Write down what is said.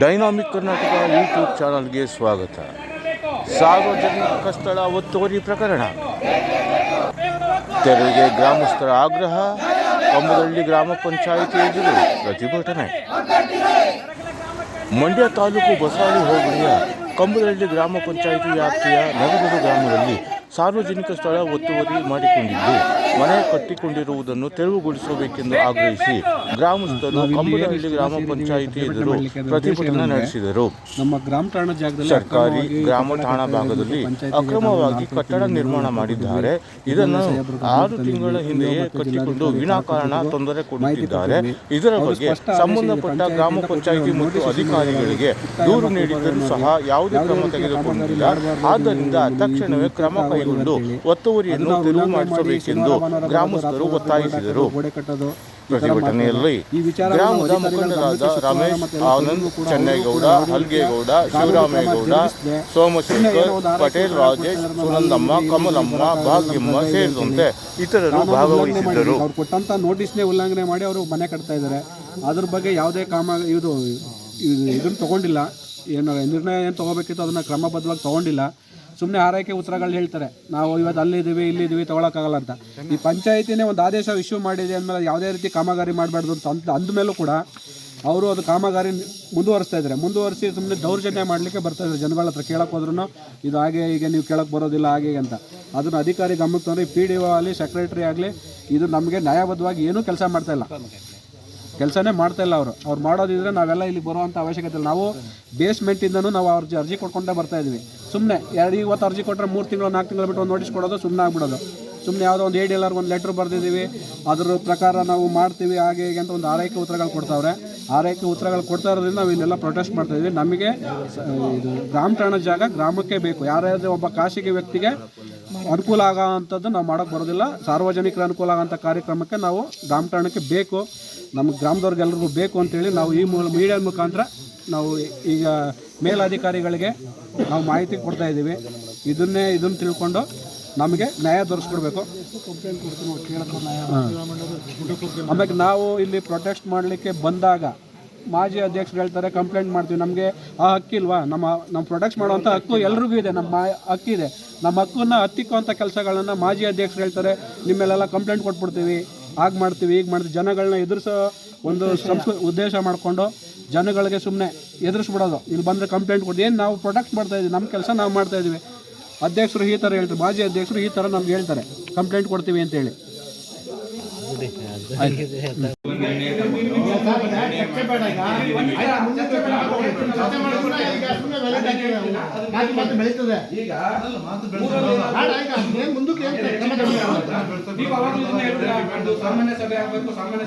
Dynamic Karnataka YouTube ಚಾನಲ್ಗೆ ಸ್ವಾಗತ. ಸಾರ್ವಜನಿಕ ಸ್ಥಳ ಒತ್ತುವರಿ ಪ್ರಕರಣ. ತೆರಿಗೆ ಗ್ರಾಮಸ್ಥರ ಆಗ್ರಹ ಕಂಬದಳ್ಳಿ ಗ್ರಾಮ ಪಂಚಾಯಿತಿ ಎದುರು ಪ್ರತಿಭಟನೆ. ಮಂಡ್ಯ ತಾಲೂಕು ಬಸಾಳಿ ಹೋಬಳಿಯ ಕಂಬದಳ್ಳಿ ಗ್ರಾಮ ಪಂಚಾಯಿತಿ ವ್ಯಾಪ್ತಿಯ ನಗರದ ಗ್ರಾಮದಲ್ಲಿ ಸಾರ್ವಜನಿಕ ಸ್ಥಳ ಒತ್ತುವರಿ ಮಾಡಿಕೊಂಡಿದ್ದು. ಮನೆ ಕಟ್ಟಿಕೊಂಡಿರುವುದನ್ನು ತೆರವುಗೊಳಿಸಬೇಕೆಂದು ಆಗ್ರಹಿಸಿ ಗ್ರಾಮಸ್ಥರು ಕಂಬದಳ್ಳಿ ಗ್ರಾಮ ಪಂಚಾಯಿತಿ ಎದುರು ಪ್ರತಿಭಟನೆ ನಡೆಸಿದರು. ನಮ್ಮ ಗ್ರಾಮ ಠಾಣಾ ಜಾಗದಲ್ಲಿ ಸರ್ಕಾರಿ ಗ್ರಾಮ ಠಾಣಾ ಭಾಗದಲ್ಲಿ ಅಕ್ರಮವಾಗಿ ಕಟ್ಟಡ ನಿರ್ಮಾಣ ಮಾಡಿದ್ದಾರೆ. ಇದನ್ನು ಆರು ತಿಂಗಳ ಹಿಂದೆಯೇ ಕಟ್ಟಿಕೊಂಡು ವಿನಾಕಾರಣ ತೊಂದರೆ ಕೊಡುತ್ತಿದ್ದಾರೆ. ಇದರ ಬಗ್ಗೆ ಸಂಬಂಧಪಟ್ಟ ಗ್ರಾಮ ಪಂಚಾಯಿತಿ ಮತ್ತು ಅಧಿಕಾರಿಗಳಿಗೆ ದೂರು ನೀಡಿದ್ದರೂ ಸಹ ಯಾವುದೇ ಕ್ರಮ ತೆಗೆದುಕೊಂಡಿಲ್ಲ. ಆದ್ದರಿಂದ ತಕ್ಷಣವೇ ಕ್ರಮ ಕೈಗೊಂಡು ಒತ್ತುವರಿಯನ್ನು ತೆರವು ಮಾಡಿಸಬೇಕೆಂದು ಗ್ರಾಮಸ್ಥರು ಒತ್ತಾಯಿಸಿದರು ಪ್ರತಿಭಟನೆಯಲ್ಲಿ ಗ್ರಾಮದ ಮುಖಂಡರಾದ ರಮೇಶ್ ಆನಂದ್ ಚೆನ್ನೈಗೌಡ ಹಲ್ಗೇಗೌಡ ಶಿವರಾಮೇಗೌಡ ಸೋಮಶೇಖರ್ ಪಟೇಲ್ ರಾಜೇಶ್ ಸುನಂದಮ್ಮ ಕಮಲಮ್ಮ ಭಾಗ್ಯಮ್ಮ ಸೇರಿದಂತೆ ಇತರರು ಭಾಗವಹಿಸಿದ್ದರು. ಅವ್ರು ಕೊಟ್ಟಂತ ನೋಟಿಸ್ನೇ ಉಲ್ಲಂಘನೆ ಮಾಡಿ ಅವರು ಮನೆ ಕಟ್ತಾ ಇದ್ದಾರೆ. ಅದ್ರ ಬಗ್ಗೆ ಯಾವುದೇ ಕಾಮ ಇದು ಇದನ್ನು ತಗೊಂಡಿಲ್ಲ. ಏನು ನಿರ್ಣಯ ಏನು ತಗೋಬೇಕಿತ್ತು ಅದನ್ನ ಕ್ರಮಬದ್ಧವಾಗಿ ತಗೊಂಡಿಲ್ಲ. ಸುಮ್ಮನೆ ಆರೈಕೆ ಉತ್ತರಗಳು ಹೇಳ್ತಾರೆ. ನಾವು ಇವತ್ತು ಅಲ್ಲಿದ್ದೀವಿ ಇಲ್ಲಿದ್ದೀವಿ ತೊಗೊಳಕ್ಕಾಗಲ್ಲ ಅಂತ. ಈ ಪಂಚಾಯತಿನೇ ಒಂದು ಆದೇಶ ಇಶ್ಯೂ ಮಾಡಿದೆ ಅಂದಮೇಲೆ ಯಾವುದೇ ರೀತಿ ಕಾಮಗಾರಿ ಮಾಡಬಾರ್ದು ಅಂತ ಅಂತ ಅಂದಮೇಲೂ ಕೂಡ ಅವರು ಅದು ಕಾಮಗಾರಿ ಮುಂದುವರಿಸ್ತಾ ಇದ್ದಾರೆ. ಮುಂದುವರಿಸಿ ಸುಮ್ಮನೆ ದೌರ್ಜನ್ಯ ಮಾಡಲಿಕ್ಕೆ ಬರ್ತಾ ಇದ್ದಾರೆ. ಜನಗಳ ಹತ್ರ ಕೇಳಕ್ಕೆ ಹೋದ್ರೂ ಇದು ಹಾಗೆ, ಹೀಗೆ, ನೀವು ಕೇಳಕ್ಕೆ ಬರೋದಿಲ್ಲ, ಹಾಗೆ ಅಂತ. ಅದನ್ನು ಅಧಿಕಾರಿ ಗಮನಕ್ಕೆ ತಂದರೆ ಪಿ ಡಿ ಒ ಆಗಲಿ ಸೆಕ್ರೆಟರಿ ಆಗಲಿ ಇದು ನಮಗೆ ನ್ಯಾಯಬದ್ಧವಾಗಿ ಏನೂ ಕೆಲಸ ಮಾಡ್ತಾ ಇಲ್ಲ. ಕೆಲಸನೇ ಮಾಡ್ತಾ ಇಲ್ಲ ಅವರು. ಅವ್ರು ಮಾಡೋದಿದ್ರೆ ನಾವೆಲ್ಲ ಇಲ್ಲಿ ಬರುವಂಥ ಅವಶ್ಯಕತೆ ಇಲ್ಲ. ನಾವು ಬೇಸ್ಮೆಂಟಿಂದನೂ ನಾವು ಅವ್ರ ಅರ್ಜಿ ಕೊಟ್ಕೊಂಡೇ ಬರ್ತಾ ಇದ್ವಿ. ಸುಮ್ಮನೆ ಎರಡು ಇವತ್ತು ಅರ್ಜಿ ಕೊಟ್ಟರೆ ಮೂರು ತಿಂಗಳು, ನಾಲ್ಕು ತಿಂಗಳು ಬಿಟ್ಟು ಒಂದು ನೋಟಿಸ್ ಕೊಡೋದು ಸುಮ್ಮನೆ ಆಗ್ಬಿಡೋದು. ಸುಮ್ಮನೆ ಯಾವುದೋ ಒಂದು ಏಡಿ ಎಲ್ಲರ್ಗೆ ಒಂದು ಲೆಟ್ರ್ ಬರೆದಿದ್ದೀವಿ. ಅದ್ರ ಪ್ರಕಾರ ನಾವು ಮಾಡ್ತೀವಿ, ಹಾಗೆ ಹೀಗೆ ಅಂತ ಒಂದು ಆರೈಕೆ ಉತ್ತರಗಳು ಕೊಡ್ತಾವ್ರೆ. ಆರೈಕೆ ಉತ್ತರಗಳು ಕೊಡ್ತಾ ಇರೋದ್ರಿಂದ ನಾವು ಇನ್ನೆಲ್ಲ ಪ್ರೊಟೆಸ್ಟ್ ಮಾಡ್ತಾ ಇದ್ದೀವಿ. ನಮಗೆ ಇದು ಗ್ರಾಮ ಠಾಣ ಜಾಗ ಗ್ರಾಮಕ್ಕೆ ಬೇಕು. ಯಾರ್ಯಾರು ಒಬ್ಬ ಖಾಸಗಿ ವ್ಯಕ್ತಿಗೆ ಅನುಕೂಲ ಆಗೋವಂಥದ್ದು ನಾವು ಮಾಡೋಕ್ಕೆ ಬರೋದಿಲ್ಲ. ಸಾರ್ವಜನಿಕರ ಅನುಕೂಲ ಆಗೋಂಥ ಕಾರ್ಯಕ್ರಮಕ್ಕೆ ನಾವು ಗ್ರಾಮ ಠಾಣಕ್ಕೆ ಬೇಕು. ನಮ್ಮ ಗ್ರಾಮದವ್ರಿಗೆಲ್ಲರಿಗೂ ಬೇಕು ಅಂತೇಳಿ ನಾವು ಈ ಮೂಲ ಮೀಡಿಯಾ ಮುಖಾಂತರ ನಾವು ಈಗ ಮೇಲಧಿಕಾರಿಗಳಿಗೆ ನಾವು ಮಾಹಿತಿ ಕೊಡ್ತಾ ಇದ್ದೀವಿ. ಇದನ್ನೇ ಇದನ್ನು ತಿಳ್ಕೊಂಡು ನಮಗೆ ನ್ಯಾಯ ದೊರಕಿಸ್ಕೊಡ್ಬೇಕು ಆಮೇಲೆ ನಾವು ಇಲ್ಲಿ ಪ್ರೊಟೆಸ್ಟ್ ಮಾಡಲಿಕ್ಕೆ ಬಂದಾಗ ಮಾಜಿ ಅಧ್ಯಕ್ಷರು ಹೇಳ್ತಾರೆ ಕಂಪ್ಲೇಂಟ್ ಮಾಡ್ತೀವಿ. ನಮಗೆ ಆ ಹಕ್ಕಿಲ್ವಾ ನಮ್ಮ ನಮ್ಮ ಪ್ರೊಟೆಕ್ಟ್ ಮಾಡುವಂಥ ಹಕ್ಕು ಎಲ್ರಿಗೂ ಇದೆ. ನಮ್ಮ ಹಕ್ಕಿದೆ ನಮ್ಮ ಹಕ್ಕನ್ನು ಹತ್ತಿಕ್ಕುವಂಥ ಕೆಲಸಗಳನ್ನು ಮಾಜಿ ಅಧ್ಯಕ್ಷರು ಹೇಳ್ತಾರೆ. ನಿಮ್ಮೆಲ್ಲೆಲ್ಲ ಕಂಪ್ಲೇಂಟ್ ಕೊಟ್ಬಿಡ್ತೀವಿ. ಹಾಗೆ ಮಾಡ್ತೀವಿ ಈಗ ಮಾಡ್ತೀವಿ. ಜನಗಳನ್ನ ಎದುರಿಸೋ ಒಂದು ಸಂಸ್ಕೃ ಉದ್ದೇಶ ಮಾಡಿಕೊಂಡು ಜನಗಳಿಗೆ ಸುಮ್ಮನೆ ಎದುರಿಸ್ಬಿಡೋದು. ಇಲ್ಲಿ ಬಂದರೆ ಕಂಪ್ಲೇಂಟ್ ಕೊಟ್ಟು ಏನು ನಾವು ಪ್ರೊಟೆಕ್ಟ್ ಮಾಡ್ತಾ ಇದ್ದೀವಿ ನಮ್ಮ ಕೆಲಸ ನಾವು ಮಾಡ್ತಾ ಇದ್ದೀವಿ ಅಧ್ಯಕ್ಷರು ಈ ಥರ ಹೇಳ್ತಾರೆ. ಮಾಜಿ ಅಧ್ಯಕ್ಷರು ಈ ಥರ ನಮ್ಗೆ ಹೇಳ್ತಾರೆ. ಕಂಪ್ಲೇಂಟ್ ಕೊಡ್ತೀವಿ ಅಂತೇಳಿ ಸಾಮಾನ್ಯ ಸಭೆ ಆಗಬೇಕು ಸಾಮಾನ್ಯ